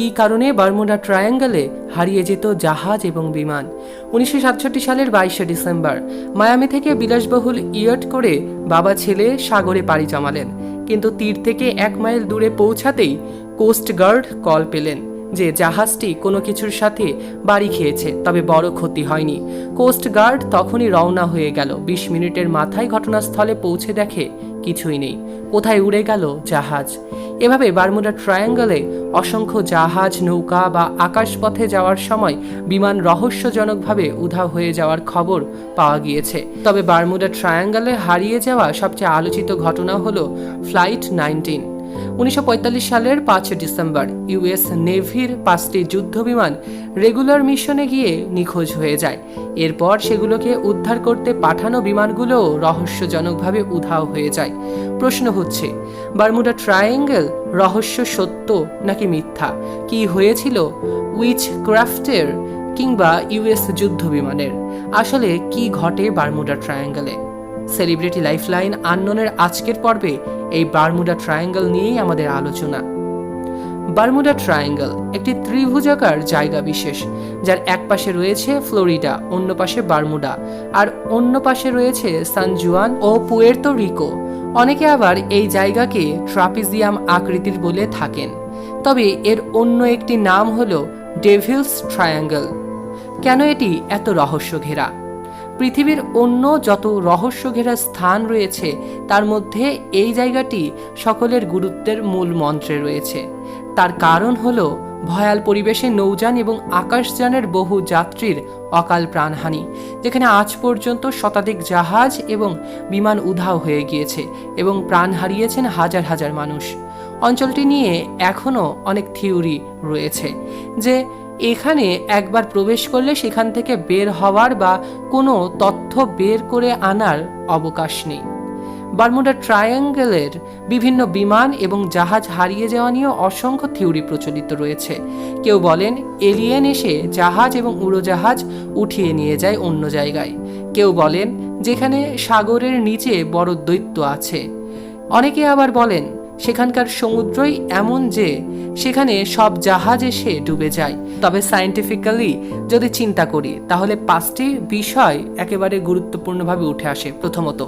কী কারণে বারমুডা ট্রায়াঙ্গেলে হারিয়ে যেত জাহাজ এবং বিমান। উনিশশো সাতষট্টি সালের বাইশে ডিসেম্বর, মায়ামি থেকে বিলাসবহুল ইয়ট করে বাবা ছেলে সাগরে পাড়ি জমালেন। কিন্তু তীর থেকে এক মাইল দূরে পৌঁছাতেই কোস্টগার্ড কল পেলেন। যে জাহাজটি কোনো কিছুর সাথে বাড়ি খেয়েছে, তবে বড় ক্ষতি হয়নি। কোস্ট গার্ড তখনই রওনা হয়ে গেল। বিশ মিনিটের মাথায় ঘটনাস্থলে পৌঁছে দেখে কিছুই নেই। কোথায় উড়ে গেল জাহাজ? এভাবে বারমুডা ট্রায়াঙ্গলে অসংখ্য জাহাজ, নৌকা বা আকাশপথে যাওয়ার সময় বিমান রহস্যজনকভাবে উধাও হয়ে যাওয়ার খবর পাওয়া গিয়েছে। তবে বারমুডা ট্রায়াঙ্গলে হারিয়ে যাওয়া সবচেয়ে আলোচিত ঘটনা হলো ফ্লাইট নাইনটিন। উনিশশো পঁয়তাল্লিশ সালের পাঁচই ডিসেম্বর ইউএস নেভির পাঁচটি যুদ্ধবিমান রেগুলার মিশনে গিয়ে নিখোঁজ হয়ে যায়। এরপর সেগুলোকে উদ্ধার করতে পাঠানো বিমানগুলোও রহস্যজনকভাবে উধাও হয়ে যায়। প্রশ্ন হচ্ছে, বারমুডা ট্রায়াঙ্গেল রহস্য সত্য নাকি মিথ্যা? কি হয়েছিল উইচ ক্রাফটের কিংবা ইউএস যুদ্ধ বিমানের আসলে কি ঘটে বারমুডা ট্রায়াঙ্গেলে? সেলিব্রিটি লাইফলাইন আননোনের আজকের পর্বে এই বারমুডা ট্রায়াঙ্গেল নিয়েই আমাদের আলোচনা। বারমুডা ট্রায়াঙ্গেল একটি ত্রিভুজাকার জায়গা বিশেষ, যার এক পাশে রয়েছে ফ্লোরিডা, অন্য পাশে বারমুডা, আর অন্য পাশে রয়েছে সান জুয়ান ও পুয়ের্তো রিকো। অনেকে আবার এই জায়গাকে ট্রাপিজিয়াম আকৃতির বলে থাকেন। তবে এর অন্য একটি নাম হল ডেভিলস ট্রায়াঙ্গেল। কেন এটি এত রহস্য ঘেরা পৃথিবীর অন্য যত রহস্য ঘেরা স্থান রয়েছে, তার মধ্যে এই জায়গাটি সকলের গুরুত্বের মূল মন্ত্রে রয়েছে। তার কারণ হল ভয়াল পরিবেশে নৌযান এবং আকাশযানের বহু যাত্রীর অকাল প্রাণহানি, যেখানে আজ পর্যন্ত শতাধিক জাহাজ এবং বিমান উধাও হয়ে গিয়েছে এবং প্রাণ হারিয়েছেন হাজার হাজার মানুষ। অঞ্চলটি নিয়ে এখনও অনেক থিওরি রয়েছে যে এখানে একবার প্রবেশ করলে সেখান থেকে বের হওয়ার বা কোনো তথ্য বের করে আনার অবকাশ নেই। বারমুডা ট্রায়াঙ্গেলের বিভিন্ন বিমান এবং জাহাজ হারিয়ে যাওয়া নিয়ে অসংখ্য থিওরি প্রচলিত রয়েছে। কেউ বলেন, এলিয়েন এসে জাহাজ এবং উড়োজাহাজ উঠিয়ে নিয়ে যায় অন্য জায়গায়। কেউ বলেন, যেখানে সাগরের নিচে বড় দৈত্য আছে। অনেকে আবার বলেন সেখানকার সমুদ্রই এমন যে সেখানে সব জাহাজ এসে ডুবে যায়। তবে সায়েন্টিফিক্যালি যদি চিন্তা করি, তাহলে পাঁচটি বিষয় একেবারে গুরুত্বপূর্ণভাবে উঠে আসে। প্রথমত,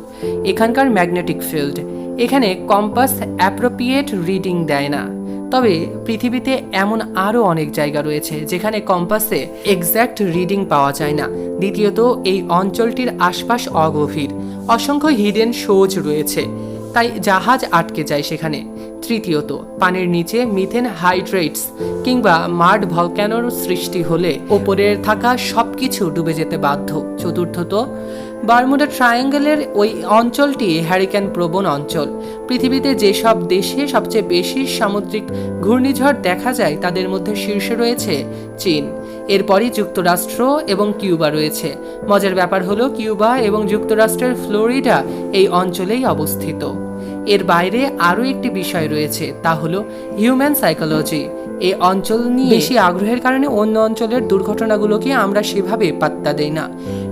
এখানকার ম্যাগনেটিক ফিল্ড এখানে কম্পাস অ্যাপ্রোপ্রিয়েট রিডিং দেয় না। তবে পৃথিবীতে এমন আরও অনেক জায়গা রয়েছে, যেখানে কম্পাসে এক্স্যাক্ট রিডিং পাওয়া যায় না। দ্বিতীয়ত, এই অঞ্চলটির আশপাশ অগভীর। অসংখ্য হিডেন শোজ রয়েছে। তাই জাহাজ আটকে যায় সেখানে। তৃতীয়ত, পানির নিচে মিথেন হাইড্রেটস কিংবা মার্ড ভলক্যানোর সৃষ্টি হলে ওপরের থাকা সবকিছু ডুবে যেতে বাধ্য। চতুর্থত বারমুডা ট্রায়াঙ্গেলের ওই অঞ্চলটি হ্যারিকেন প্রবণ অঞ্চল। পৃথিবীতে যেসব দেশে সবচেয়ে বেশি সামুদ্রিক ঘূর্ণিঝড় দেখা যায়, তাদের মধ্যে শীর্ষে রয়েছে চীন। এরপরই যুক্তরাষ্ট্র এবং কিউবা রয়েছে। মজার ব্যাপার হলো, কিউবা এবং যুক্তরাষ্ট্রের ফ্লোরিডা এই অঞ্চলেই অবস্থিত। এর বাইরে আরও একটি বিষয় রয়েছে, তা হলো হিউম্যান সাইকোলজি। এই অঞ্চল নিয়ে বেশি আগ্রহের কারণে অন্য অঞ্চলের দুর্ঘটনাগুলোকে আমরা সেভাবে পাত্তা দেই না।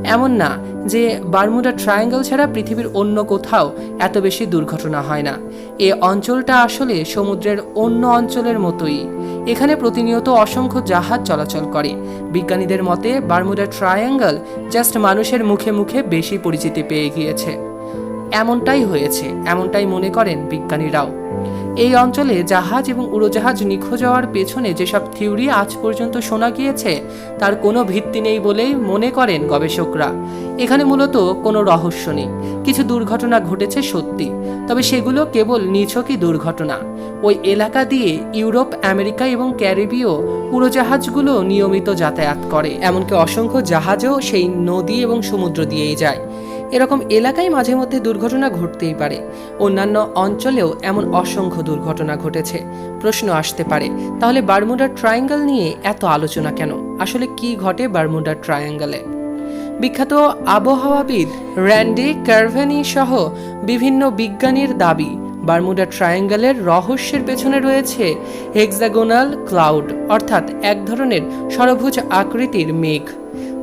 এমন না যে বারমুডা ট্রায়াঙ্গেল ছাড়া পৃথিবীর অন্য কোথাও এত বেশি দুর্ঘটনা হয় না। এ অঞ্চলটা আসলে সমুদ্রের অন্য অঞ্চলের মতোই। এখানে প্রতিনিয়ত অসংখ্য জাহাজ চলাচল করে। বিজ্ঞানীদের মতে, বারমুডা ট্রায়াঙ্গেল জাস্ট মানুষের মুখে মুখে বেশি পরিচিতি পেয়ে গিয়েছে। এমনটাই হয়েছে, এমনটাই মনে করেন বিজ্ঞানীরাও। এই অঞ্চলে জাহাজ এবং উড়োজাহাজ নিখোঁজ হওয়ার পেছনে যেসব থিওরি আজ পর্যন্ত শোনা গিয়েছে, তার কোনো ভিত্তি নেই বলেই মনে করেন গবেষকরা। এখানে মূলত কোনো রহস্য নেই, কিছু দুর্ঘটনা ঘটেছে সত্যি, তবে সেগুলো কেবল নিছকই দুর্ঘটনা। ওই এলাকা দিয়ে ইউরোপ, আমেরিকা এবং ক্যারিবীয় উড়োজাহাজগুলো নিয়মিত যাতায়াত করে, এমনকি অসংখ্য জাহাজও সেই নদী এবং সমুদ্র দিয়েই যায়। এরকম এলাকায় মাঝে মধ্যে দুর্ঘটনা ঘটতেই পারে। অন্যান্য অঞ্চলেও এমন অসংখ্য দুর্ঘটনা ঘটেছে। প্রশ্ন আসতে পারে, তাহলে বারমুডা ট্রায়াঙ্গেল নিয়ে এত আলোচনা কেন? আসলে কি ঘটে বারমুডা ট্রায়াঙ্গেলে? বিখ্যাত আবহাওয়াবিদ র্যান্ডি কার্ভেনি সহ বিভিন্ন বিজ্ঞানীর দাবি, বারমুডা ট্রায়াঙ্গেলের রহস্যের পেছনে রয়েছে হেক্সাগোনাল ক্লাউড, অর্থাৎ এক ধরনের সরভুজ আকৃতির মেঘ।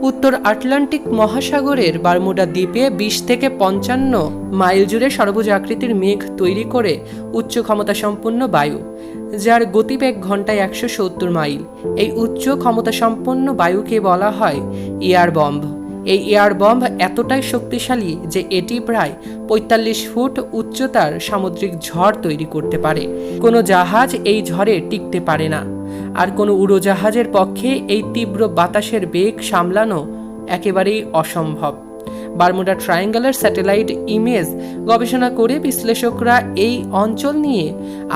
উত্তর আটলান্টিক মহাসাগরের বারমুডা দ্বীপে বিশ থেকে পঞ্চান্ন মাইল জুড়ে সর্বোজ আকৃতির মেঘ তৈরি করে উচ্চ ক্ষমতা সম্পন্ন বায়ু, যার গতিবেগ ঘন্টায় একশো সত্তর মাইল। এই উচ্চ ক্ষমতা সম্পন্ন বায়ুকে বলা হয় এয়ার বম্ব। এই এয়ার বম্ব এতটাই শক্তিশালী যে এটি প্রায় পঁয়তাল্লিশ ফুট উচ্চতার সামুদ্রিক ঝড় তৈরি করতে পারে। কোনো জাহাজ এই ঝড়ে টিকতে পারে না। আর কোনো উড়োজাহাজের পক্ষে এই তীব্র বাতাসের বেগ সামলানো একেবারেই অসম্ভব। বারমুডা ট্রায়াঙ্গেলের স্যাটেলাইট ইমেজ গবেষণা করে বিশ্লেষকরা এই অঞ্চল নিয়ে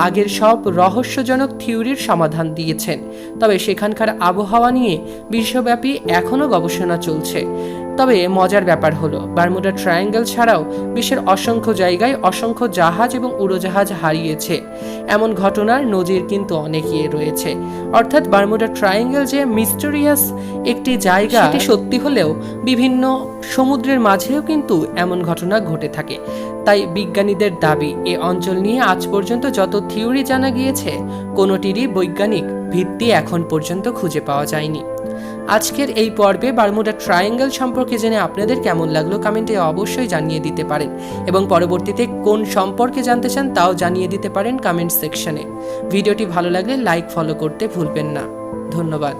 আগের সব রহস্যজনক থিওরির সমাধান দিয়েছেন। তবে সেখানকার আবহাওয়া নিয়ে বিশ্বব্যাপী এখনও গবেষণা চলছে। তবে মজার ব্যাপার হলো বারমুডা ট্রায়াঙ্গেল ছাড়াও বিশ্বের অসংখ্য জায়গায় অসংখ্য জাহাজ এবং উড়োজাহাজ হারিয়েছে। এমন ঘটনার নজির কিন্তু অনেকই রয়েছে। অর্থাৎ বারমুডা ট্রায়াঙ্গেল যে মিস্টেরিয়াস একটি জায়গা সেটি সত্যি। হলেও বিভিন্ন সমুদ্রের মাঝেও কিন্তু এমন ঘটনা ঘটে থাকে। তাই বিজ্ঞানীদের দাবি এ অঞ্চল নিয়ে আজ পর্যন্ত যত থিওরি জানা গিয়েছে কোনোটিরই বৈজ্ঞানিক ভিত্তি এখন পর্যন্ত খুঁজে পাওয়া যায়নি। আজকের এই পর্বে বারমুডা ট্রায়াঙ্গেল সম্পর্কে জেনে আপনাদের কেমন লাগল কমেন্টে অবশ্যই জানিয়ে দিতে পারেন। এবং পরবর্তীতে কোন সম্পর্কে জানতে চান তাও জানিয়ে দিতে পারেন কমেন্ট সেকশনে। ভিডিওটি ভালো লাগলে লাইক, ফলো করতে ভুলবেন না। ধন্যবাদ।